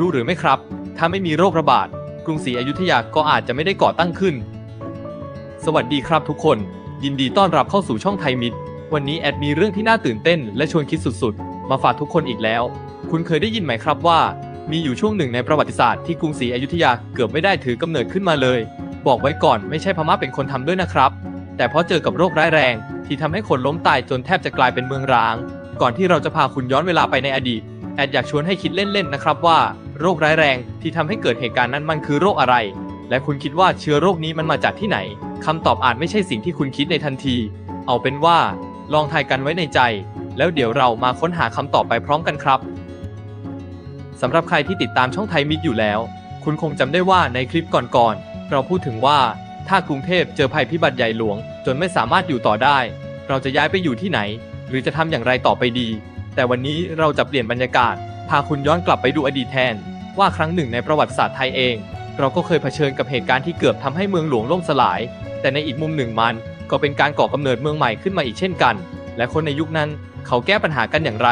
รู้หรือไม่ครับ ถ้าไม่มีโรคระบาด กรุงศรีอยุธยาก็อาจจะไม่ได้ก่อตั้งขึ้น สวัสดีครับทุกคน ยินดีต้อนรับเข้าสู่ช่องไทยมิตร วันนี้แอดมีเรื่องที่น่าตื่นเต้น และชวนคิดสุดๆ มาฝากทุกคนอีกแล้ว คุณเคยได้ยินไหมครับว่า มีอยู่ช่วงหนึ่งในประวัติศาสตร์ที่กรุงศรีอยุธยาเกือบไม่ได้ถือกำเนิดขึ้นมาเลย บอกไว้ก่อนไม่ใช่พม่าเป็นคนทำด้วยนะครับ แต่เพราะเจอกับโรคร้ายแรง ที่ทำให้คนล้มตายจนแทบจะกลายเป็นเมืองร้าง ก่อนที่เราจะพาคุณย้อนเวลาไปในอดีตแอดอยากชวนให้คิดเล่น ๆ นะครับว่า โรคร้ายแรงที่ทำให้เกิดเหตุการณ์นั้นมันคือโรคอะไร และคุณคิดว่าเชื้อโรคนี้มันมาจากที่ไหนคำตอบอาจไม่ใช่สิ่งที่คุณคิดในทันที เอาเป็นว่า ลองทายกันไว้ในใจ แล้วเดี๋ยวเรามาค้นหาคำตอบไปพร้อมกันครับสำหรับใครที่ติดตามช่องไทยมิตรอยู่แล้ว คุณคงจำได้ว่าในคลิปก่อนๆ เราพูดถึงว่า ถ้ากรุงเทพเจอภัยพิบัติใหญ่หลวง จนไม่สามารถอยู่ต่อได้ เราจะย้ายไปอยู่ที่ไหน หรือจะทำอย่างไรต่อไปดี แต่วันนี้เราจะเปลี่ยนบรรยากาศ พาคุณย้อนกลับไปดูอดีตแทน ว่าครั้งหนึ่งในประวัติศาสตร์ไทยเอง เราก็เคยเผชิญกับเหตุการณ์ที่เกือบทำให้เมืองหลวงล่มสลาย แต่ในอีกมุมหนึ่งมันก็เป็นการก่อกำเนิดเมืองใหม่ขึ้นมาอีกเช่นกัน และคนในยุคนั้นเขาแก้ปัญหากันอย่างไร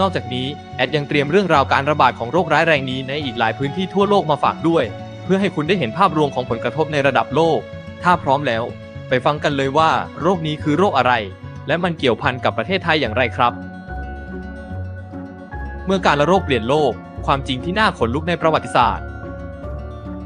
นอกจากนี้แอดยังเตรียมเรื่องราวการระบาดของโรคร้ายแรงนี้ในอีกหลายพื้นที่ทั่วโลกมาฝากด้วย เพื่อให้คุณได้เห็นภาพรวมของผลกระทบในระดับโลก ถ้าพร้อมแล้ว ไปฟังกันเลยว่า โรคนี้คือโรคอะไร และมันเกี่ยวพันกับประเทศไทยอย่างไรครับ เมื่อการละโรคเปลี่ยนโลก ความจริงที่น่าขนลุกในประวัติศาสตร์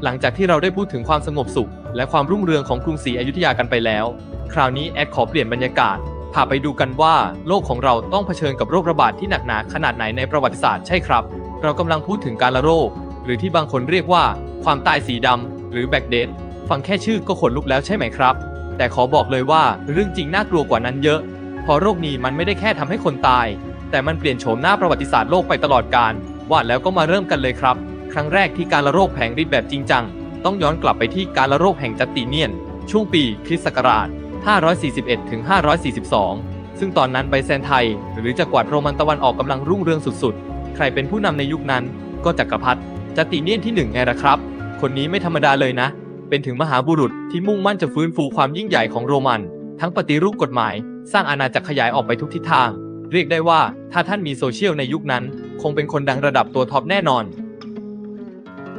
หลังจากที่เราได้พูดถึงความสงบสุข และความรุ่งเรืองของกรุงศรีอยุธยากันไปแล้ว คราวนี้แอดขอเปลี่ยนบรรยากาศพาไปดูกันว่าโลกของเราต้องเผชิญกับโรคระบาดที่หนักหนาขนาดไหนในประวัติศาสตร์ใช่ครับ เรากำลังพูดถึงการละโรค หรือที่บางคนเรียกว่า ความตายสีดำหรือแบกเดดฟังแค่ชื่อก็ขนลุกแล้วใช่ไหมครับ แต่ขอบอกเลยว่าเรื่องจริงน่ากลัวกว่านั้นเยอะเพราะโรคนี้มันไม่ได้แค่ทำให้คนตาย แต่มันเปลี่ยนโฉมหน้าประวัติศาสตร์โลกไปตลอดกาล ว่าแล้วก็มาเริ่มกันเลยครับ ครั้งแรกที่การละโรคแผงฤทธิ์แบบจริงจัง ต้องย้อนกลับไปที่การละโรคแห่งจัตติเนียน ช่วงปีคริสต์ศักราช 541 ถึง 542 ซึ่งตอนนั้นไบแซนไทย หรือจักรวรรดิโรมันตะวันออกกำลังรุ่งเรืองสุดๆ ใครเป็นผู้นำในยุคนั้น ก็จักรพรรดิจัตติเนียนที่หนึ่งไงล่ะครับ คนนี้ไม่ธรรมดาเลยนะ เป็นถึงมหาบุรุษที่มุ่งมั่นจะฟื้นฟูความยิ่งใหญ่ของโรมัน ทั้งปฏิรูปกฎหมาย สร้างอาณาจักรขยายออกไปทุกทิศทาง เรียกได้ว่าถ้าท่านมีโซเชียลในยุคนั้น คงเป็นคนดังระดับตัวท็อปแน่นอน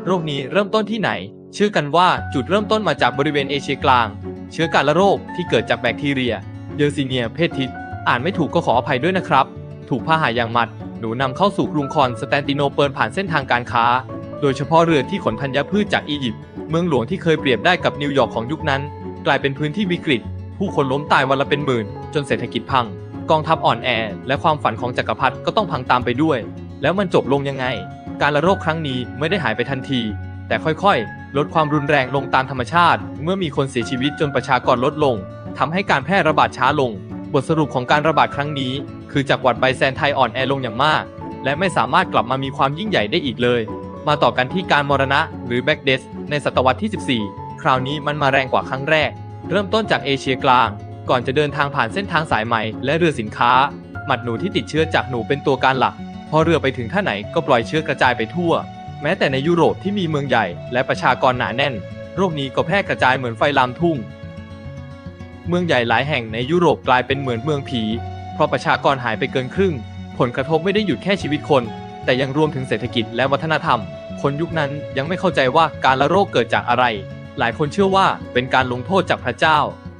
โรคนี้เริ่มต้นที่ไหนเชื่อกันว่าจุดเริ่มต้นมาจากบริเวณเอเชียกลาง เชื้อการละโรคที่เกิดจากแบคทีเรียเยอร์ซีเนียเพศทิศอ่านไม่ถูกก็ขออภัยด้วยนะครับ ถูกพาหาอย่างมัด หนูนำเข้าสู่กรุงคอนสแตนติโนเปิลผ่านเส้นทางการค้า โดยเฉพาะเรือที่ขนธัญพืชจากอียิปต์เมืองหลวงที่เคยเปรียบได้กับนิวยอร์กของยุคนั้น กลายเป็นพื้นที่วิกฤต ผู้คนล้มตายวันละเป็นหมื่น จนเศรษฐกิจพัง กองทัพอ่อนแอ และความฝันของจักรพรรดิก็ต้องพังตามไปด้วย แล้วมันจบลงยังไง การละโรคครั้งนี้ไม่ได้หายไปทันที แต่ค่อยๆ ลดความรุนแรงลงตามธรรมชาติ เมื่อมีคนเสียชีวิตจนประชากรลดลงทำให้การแพร่ระบาดช้าลง บทสรุปของการระบาดครั้งนี้ คือจักรวรรดิไบแซนไทยอ่อนแอลงอย่างมาก และไม่สามารถกลับมามีความยิ่งใหญ่ได้อีกเลย มาต่อกันที่การมรณะหรือแบ็กเดสในศตวรรษที่ 14 คราวนี้มันมาแรงกว่าครั้งแรก เริ่มต้นจากเอเชียกลาง ก่อนจะเดินทางผ่านเส้นทางสายใหม่และเรือสินค้า หมัดหนูที่ติดเชื้อจากหนูเป็นตัวการหลัก พอเรือไปถึงท่าไหนก็ปล่อยเชื้อกระจายไปทั่ว แม้แต่ในยุโรปที่มีเมืองใหญ่และประชากรหนาแน่น โรคนี้ก็แพร่กระจายเหมือนไฟลามทุ่ง เมืองใหญ่หลายแห่งในยุโรปกลายเป็นเหมือนเมืองผี เพราะประชากรหายไปเกินครึ่ง ผลกระทบไม่ได้หยุดแค่ชีวิตคน แต่ยังรวมถึงเศรษฐกิจและวัฒนธรรม คนยุคนั้นยังไม่เข้าใจว่าการละโรคเกิดจากอะไร หลายคนเชื่อว่าเป็นการลงโทษจากพระเจ้า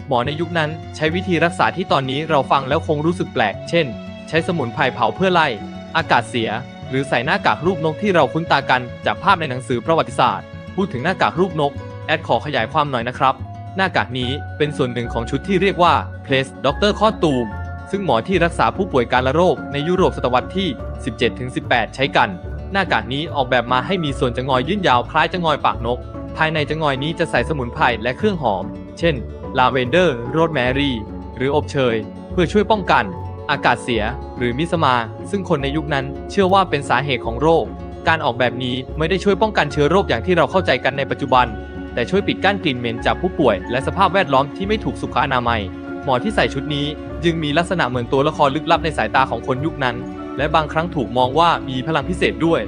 หมอในยุคนั้นใช้วิธีรักษาที่ตอนนี้เราฟังแล้วคงรู้สึกแปลก เช่น ใช้สมุนไพรเผาเพื่อไล่ อากาศเสีย หรือใส่หน้ากากรูปนกที่เราคุ้นตากันจากภาพในหนังสือประวัติศาสตร์ พูดถึงหน้ากากรูปนก แอดขอขยายความหน่อยนะครับ หน้ากากนี้เป็นส่วนหนึ่งของชุดที่เรียกว่า Place Doctor ข้อตูม ซึ่งหมอที่รักษาผู้ป่วยการละโรคในยุโรปศตวรรษที่ 17-18 ใช้กัน หน้ากากนี้ออกแบบมาให้มีส่วนจะงอยยื่นยาวคล้ายจะงอยปากนก ภายในจะงอยนี้จะใส่สมุนไพรและเครื่องหอม เช่น ลาเวนเดอร์ โรสแมรี่ หรืออบเชย เพื่อช่วยป้องกัน อากาศเสีย หรือมิสมา ซึ่งคนในยุคนั้นเชื่อว่าเป็นสาเหตุของโรค การออกแบบนี้ไม่ได้ช่วยป้องกันเชื้อโรคอย่างที่เราเข้าใจกันในปัจจุบัน แต่ช่วยปิดกั้นกลิ่นเหม็นจากผู้ป่วย และสภาพแวดล้อมที่ไม่ถูกสุขอนามัย หมอที่ใส่ชุดนี้จึงมีลักษณะเหมือนตัวละครลึกลับในสายตาของคนยุคนั้น และบางครั้งถูกมองว่ามีพลังพิเศษด้วย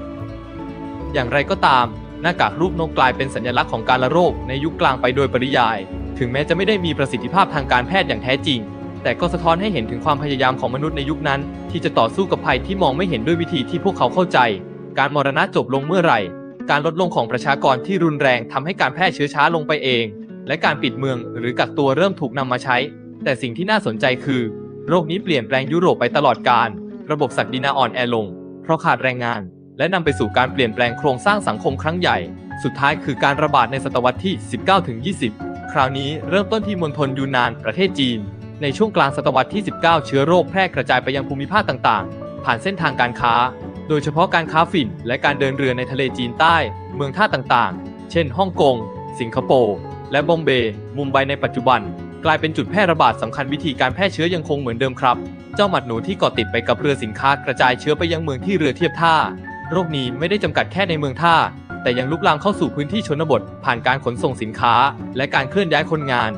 อย่างไรก็ตาม หน้ากากรูปนกกลายเป็นสัญลักษณ์ของการละโรคในยุคกลางไปโดยปริยาย ถึงแม้จะไม่ได้มีประสิทธิภาพทางการแพทย์อย่างแท้จริง แต่ก็สะท้อนให้เห็นถึงความพยายามของมนุษย์ในยุคนั้น ที่จะต่อสู้กับภัยที่มองไม่เห็นด้วยวิธีที่พวกเขาเข้าใจ การมรณะจบลงเมื่อไหร่ การลดลงของประชากรที่รุนแรงทำให้การแพร่เชื้อช้าลงไปเอง และการปิดเมืองหรือกักตัวเริ่มถูกนำมาใช้ แต่สิ่งที่น่าสนใจคือ โรคนี้เปลี่ยนแปลงยุโรปไปตลอดกาลระบบศักดินาอ่อนแอลง เพราะขาดแรงงาน และนำไปสู่การเปลี่ยนแปลงโครงสร้างสังคมครั้งใหญ่ สุดท้ายคือการระบาดในศตวรรษที่ 19-20 คราวนี้เริ่มต้นที่มณฑลยูนนานประเทศจีน ในช่วงกลางศตวรรษที่ 19 เชื้อโรคแพร่กระจายไปยังภูมิภาคต่างๆ ผ่านเส้นทางการค้า โดยเฉพาะการค้าฝิ่น และการเดินเรือในทะเลจีนใต้ เมืองท่าต่างๆ เช่นฮ่องกง สิงคโปร์ และบอมเบย์มุมไบในปัจจุบัน กลายเป็นจุดแพร่ระบาดสำคัญวิธีการแพร่เชื้อยังคงเหมือนเดิมครับ เจ้าหมัดหนูที่เกาะติดไปกับเรือสินค้ากระจายเชื้อไปยังเมืองที่เรือเทียบท่า โรคนี้ไม่ได้จำกัดแค่ในเมืองท่า แต่ยังลุกลามเข้าสู่พื้นที่ชนบท ผ่านการขนส่งสินค้า และการเคลื่อนย้ายคนงาน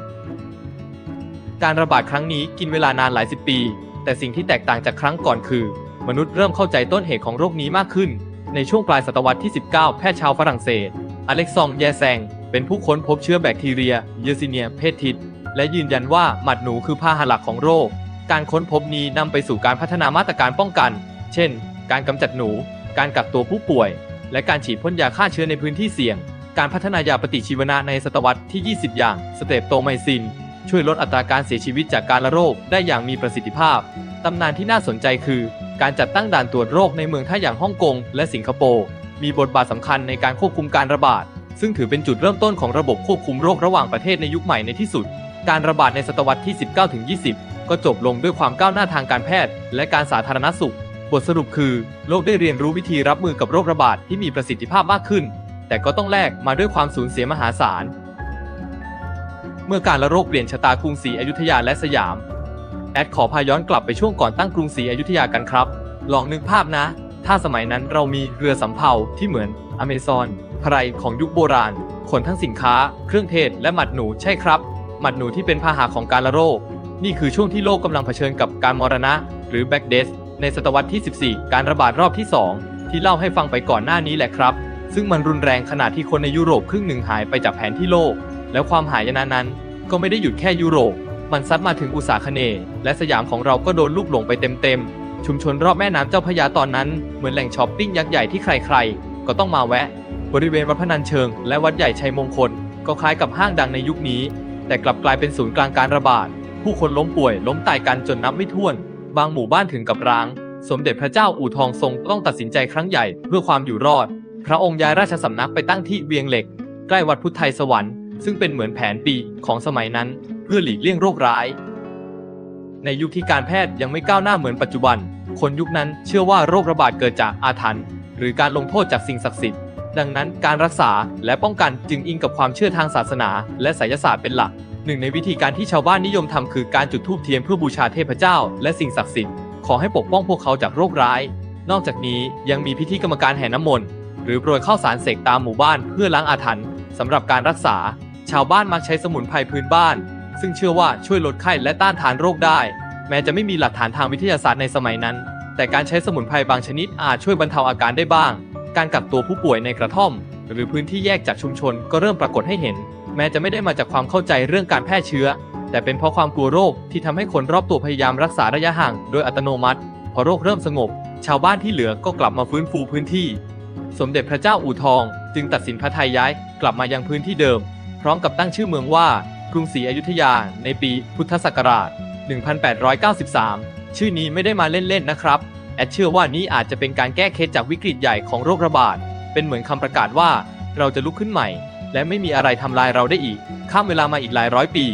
การระบาดครั้งนี้กินเวลานานหลายสิบปี แต่สิ่งที่แตกต่างจากครั้งก่อนคือ มนุษย์เริ่มเข้าใจต้นเหตุของโรคนี้มากขึ้น ในช่วงปลายศตวรรษที่ 19 แพทย์ชาวฝรั่งเศส อเล็กซองแยแซง เป็นผู้ค้นพบเชื้อแบคทีเรีย เยอซิเนีย เพศทิศและยืนยันว่าหมัดหนูคือพาหะหลักของโรค การค้นพบนี้นำไปสู่การพัฒนามาตรการป้องกัน เช่น การกำจัดหนู การกักตัวผู้ป่วย และการฉีดพ่นยาฆ่าเชื้อในพื้นที่เสี่ยง การพัฒนายาปฏิชีวนะในศตวรรษที่ 20 อย่าง สเตปโตไมซิน ช่วยลดอัตราการเสียชีวิตจากการละโรคได้อย่างมีประสิทธิภาพ ตำนานที่น่าสนใจคือ การจัดตั้งด่านตรวจโรคในเมืองท่าอย่างฮ่องกงและสิงคโปร์มีบทบาทสำคัญในการควบคุมการระบาด ซึ่งถือเป็นจุดเริ่มต้นของระบบควบคุมโรคระหว่างประเทศในยุคใหม่ในที่สุด การระบาดในศตวรรษที่ 19-20 ก็จบลงด้วยความก้าวหน้าทางการแพทย์ และการสาธารณสุข บทสรุปคือ โลกได้เรียนรู้วิธีรับมือกับโรคระบาดที่มีประสิทธิภาพมากขึ้น แต่ก็ต้องแลกมาด้วยความสูญเสียมหาศาล เมื่อการละโรคเปลี่ยนชะตากรุงศรีอยุธยาและสยาม แอดขอพาย้อนกลับไปช่วงก่อนตั้งกรุงศรีอยุธยากันครับ ลองนึกภาพนะ ถ้าสมัยนั้นเรามีเรือสำเภาที่เหมือนอเมซอนไพรของยุคโบราณ ขนทั้งสินค้า เครื่องเทศ และหมัดหนูใช่ครับ หมัดหนูที่เป็นพาหะของการละโรค นี่คือช่วงที่โลกกำลังเผชิญกับการมรณะ หรือแบ็กเดสในศตวรรษที่ 14 การระบาดรอบที่ 2 ที่เล่าให้ฟังไปก่อนหน้านี้แหละครับ ซึ่งมันรุนแรงขนาดที่คนในยุโรปครึ่งหนึ่งหายไปจากแผนที่โลก แล้วความหายนะนั้น ก็ไม่ได้หยุดแค่ยุโรป มันซัดมาถึงอุตสาคเนและสยามของเราก็โดนลูกหลงไปเต็มๆ ชุมชนรอบแม่น้ำเจ้าพระยาตอนนั้น เหมือนแหล่งช้อปปิ้งยักษ์ใหญ่ที่ใครๆ ก็ต้องมาแวะ บริเวณวัดพนัญเชิง และวัดใหญ่ชัยมงคล ก็คล้ายกับห้างดังในยุคนี้ แต่กลับกลายเป็นศูนย์กลางการระบาด ผู้คนล้มป่วย ล้มตายกันจนนับไม่ถ้วน บางหมู่บ้านถึงกับร้าง สมเด็จพระเจ้าอู่ทองทรงต้องตัดสินใจครั้งใหญ่เพื่อความอยู่รอด พระองค์ย้ายราชสำนักไปตั้งที่เวียงเหล็ก ใกล้วัดพุทธไทยสวรรค์ ซึ่งเป็นเหมือนแผนปีของสมัยนั้น เพื่อหลีกเลี่ยงโรคร้าย ในยุคที่การแพทย์ยังไม่ก้าวหน้าเหมือนปัจจุบัน คนยุคนั้นเชื่อว่าโรคระบาดเกิดจากอาถรรพ์หรือการลงโทษจากสิ่งศักดิ์สิทธิ์ ดังนั้นการรักษาและป้องกันจึงอิงกับความเชื่อทางศาสนา และไสยศาสตร์เป็นหลัก หนึ่งในวิธีการที่ชาวบ้านนิยมทำคือการจุดธูปเทียนเพื่อบูชาเทพเจ้า และสิ่งศักดิ์สิทธิ์ขอให้ปกป้องพวกเขาจากโรคร้าย นอกจากนี้ยังมีพิธีกรรมการแห่น้ำมนต์หรือโปรยข้าวสารเสกตามหมู่บ้านเพื่อล้างอาถรรพ์สำหรับการรักษา ชาวบ้านมักใช้สมุนไพรพื้นบ้าน ซึ่งเชื่อว่าช่วยลดไข้และต้านทานโรคได้ แม้จะไม่มีหลักฐานทางวิทยาศาสตร์ในสมัยนั้น แต่การใช้สมุนไพรบางชนิดอาจช่วยบรรเทาอาการได้บ้าง การกักตัวผู้ป่วยในกระท่อม หรือพื้นที่แยกจากชุมชนก็เริ่มปรากฏให้เห็น แม้จะไม่ได้มาจากความเข้าใจเรื่องการแพร่เชื้อ แต่เป็นเพราะความกลัวโรคที่ทำให้คนรอบตัวพยายามรักษาระยะห่างโดยอัตโนมัติ พอโรคเริ่มสงบ ชาวบ้านที่เหลือก็กลับมาฟื้นฟูพื้นที่ สมเด็จพระเจ้าอู่ทอง จึงตัดสินพระทัยย้ายกลับมายังพื้นที่เดิม พร้อมกับตั้งชื่อเมืองว่ากรุงศรีอยุธยาในปีพุทธศักราช 1893 ชื่อนี้ไม่ได้มาเล่นๆนะครับ แอดเชื่อว่านี้อาจจะเป็นการแก้เคล็ดจากวิกฤตใหญ่ของโรคระบาด เป็นเหมือนคำประกาศว่าเราจะลุกขึ้นใหม่ และไม่มีอะไรทำลายเราได้อีก ข้ามเวลามาอีกหลายร้อยปี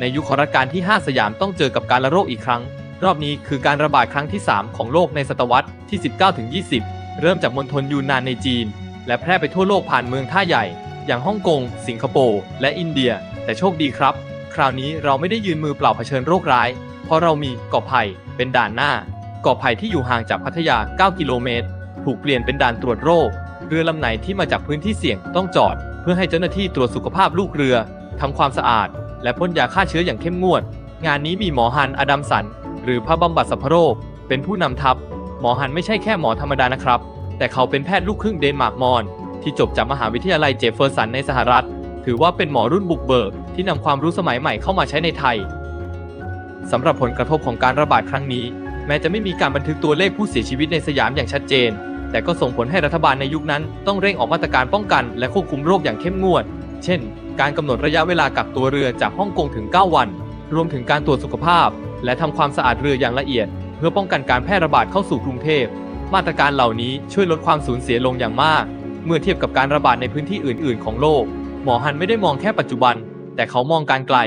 ในยุคของรัชกาลที่ 5 สยามต้องเจอกับการระโรคอีกครั้ง รอบนี้คือการระบาดครั้งที่ 3 ของโลกในศตวรรษที่ 19-20 เริ่มจากมณฑลยูนนานในจีน และแพร่ไปทั่วโลกผ่านเมืองท่าใหญ่ อย่างฮ่องกง สิงคโปร์และอินเดีย แต่โชคดีครับ คราวนี้เราไม่ได้ยืนมือเปล่าเผชิญโรคร้าย เพราะเรามีเกาะไผ่เป็นด่านหน้าเกาะไผ่ที่อยู่ห่างจากพัทยา 9 กิโลเมตร ถูกเปลี่ยนเป็นด่านตรวจโรค เรือลำไหนที่มาจากพื้นที่เสี่ยงต้องจอด เพื่อให้เจ้าหน้าที่ตรวจสุขภาพลูกเรือทำความสะอาด และพ่นยาฆ่าเชื้ออย่างเข้มงวด งานนี้มีหมอฮันอดัมสัน หรือพระบำบัดสัพโรค เป็นผู้นำทัพ หมอฮันไม่ใช่แค่หมอธรรมดานะครับ แต่เขาเป็นแพทย์ลูกครึ่งเดนมาร์กมอญ ที่จบจากมหาวิทยาลัยเจฟเฟอร์สันในสหรัฐ ถือว่าเป็นหมอรุ่นบุกเบิกที่นำความรู้สมัยใหม่เข้ามาใช้ในไทยสำหรับผลกระทบของการระบาดครั้งนี้ แม้จะไม่มีการบันทึกตัวเลขผู้เสียชีวิตในสยามอย่างชัดเจน แต่ก็ส่งผลให้รัฐบาลในยุคนั้นต้องเร่งออกมาตรการป้องกันและควบคุมโรคอย่างเข้มงวด เช่น การกำหนดระยะเวลากักตัวเรือจากฮ่องกงถึง 9 วัน รวมถึงการตรวจสุขภาพ และทำความสะอาดเรืออย่างละเอียด เพื่อป้องกันการแพร่ระบาดเข้าสู่กรุงเทพ มาตรการเหล่านี้ช่วยลดความสูญเสียลงอย่างมาก เมื่อเทียบกับการระบาดในพื้นที่อื่น ๆ ของโลก หมอฮันไม่ได้มองแค่ปัจจุบัน แต่เขามองการไกล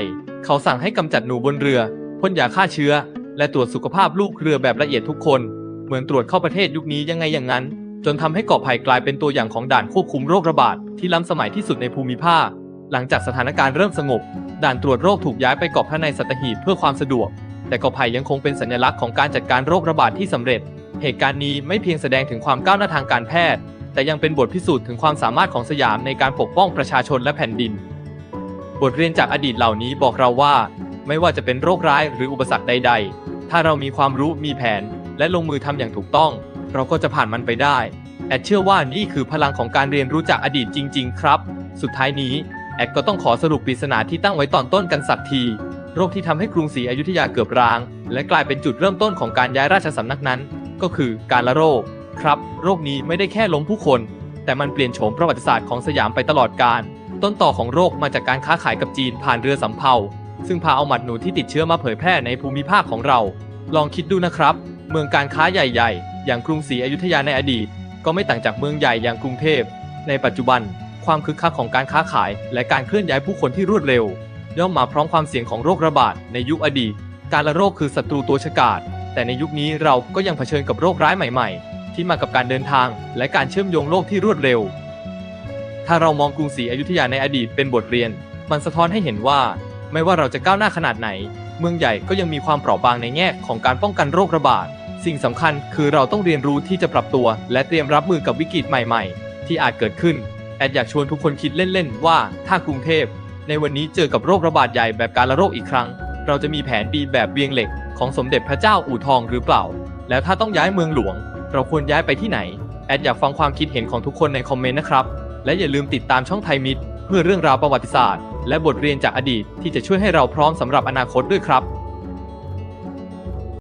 เขาสั่งให้กำจัดหนูบนเรือพ่นยาฆ่าเชื้อ และตรวจสุขภาพลูกเรือแบบละเอียดทุกคน เหมือนตรวจเข้าประเทศยุคนี้ยังไงอย่างนั้น จนทำให้เกาะไผ่กลายเป็นตัวอย่างของด่านควบคุมโรคระบาดที่ล้ำสมัยที่สุดในภูมิภาค หลังจากสถานการณ์เริ่มสงบ ด่านตรวจโรคถูกย้ายไปเกาะพระในสัตหีบเพื่อความสะดวก แต่เกาะไผ่ยังคงเป็นสัญลักษณ์ของการจัดการโรคระบาดที่สำเร็จ เหตุการณ์นี้ไม่เพียงแสดงถึงความก้าวหน้าทางการแพทย์ แต่ยังเป็นบทพิสูจน์ถึงความสามารถของสยามในการปกป้องประชาชนและแผ่นดิน บทเรียนจากอดีตเหล่านี้บอกเราว่า ไม่ว่าจะเป็นโรคร้ายหรืออุปสรรคใด ๆ ถ้าเรามีความรู้มีแผน และลงมือทำอย่างถูกต้อง เราก็จะผ่านมันไปได้แอดเชื่อว่านี่คือพลังของการเรียนรู้จากอดีตจริง ๆ ครับ สุดท้ายนี้แอดก็ต้องขอสรุปปริศนาที่ตั้งไว้ตอนต้นกันสักทีโรคที่ทำให้กรุงศรีอยุธยาเกือบร้าง และกลายเป็นจุดเริ่มต้นของการย้ายราชสำนักนั้น ก็คือการละโรค ครับ โรคนี้ไม่ได้แค่ล้มผู้คน แต่มันเปลี่ยนโฉมประวัติศาสตร์ของสยามไปตลอดกาลต้นต่อของโรคมาจากการค้าขายกับจีนผ่านเรือสำเภา ซึ่งพาเอาหมัดหนูที่ติดเชื้อมาเผยแพร่ในภูมิภาคของเรา ลองคิดดูนะครับ เมืองการค้าใหญ่ๆ อย่างกรุงศรีอยุธยาในอดีต ก็ไม่ต่างจากเมืองใหญ่อย่างกรุงเทพ ในปัจจุบัน ความคึกคักของการค้าขาย และการเคลื่อนย้ายผู้คนที่รวดเร็ว ย่อมมาพร้อมความเสี่ยงของโรคระบาดในยุคอดีต การละโรคคือศัตรูตัวฉกาจแต่ในยุคนี้เราก็ยังเผชิญกับโรคร้ายใหม่ ๆ ที่มากับการเดินทาง และการเชื่อมโยงโลกที่รวดเร็ว ถ้าเรามองกรุงศรีอยุธยาในอดีตเป็นบทเรียน มันสะท้อนให้เห็นว่า ไม่ว่าเราจะก้าวหน้าขนาดไหน เมืองใหญ่ก็ยังมีความเปราะบางในแง่ของการป้องกันโรคระบาด สิ่งสำคัญคือเราต้องเรียนรู้ที่จะปรับตัว และเตรียมรับมือกับวิกฤตใหม่ ๆ ที่อาจเกิดขึ้น แอดอยากชวนทุกคนคิดเล่นๆว่าถ้ากรุงเทพในวันนี้เจอกับโรคระบาดใหญ่แบบการละโรคอีกครั้ง เราจะมีแผนดีแบบเวียงเหล็กของสมเด็จพระเจ้าอู่ทองหรือเปล่า แล้วถ้าต้องย้ายเมืองหลวง เราควรย้ายไปที่ไหน แอดอยากฟังความคิดเห็นของทุกคนในคอมเมนต์นะครับ และอย่าลืมติดตามช่องไทยมิตรเพื่อเรื่องราวประวัติศาสตร์ และบทเรียนจากอดีตที่จะช่วยให้เราพร้อมสำหรับอนาคตด้วยครับ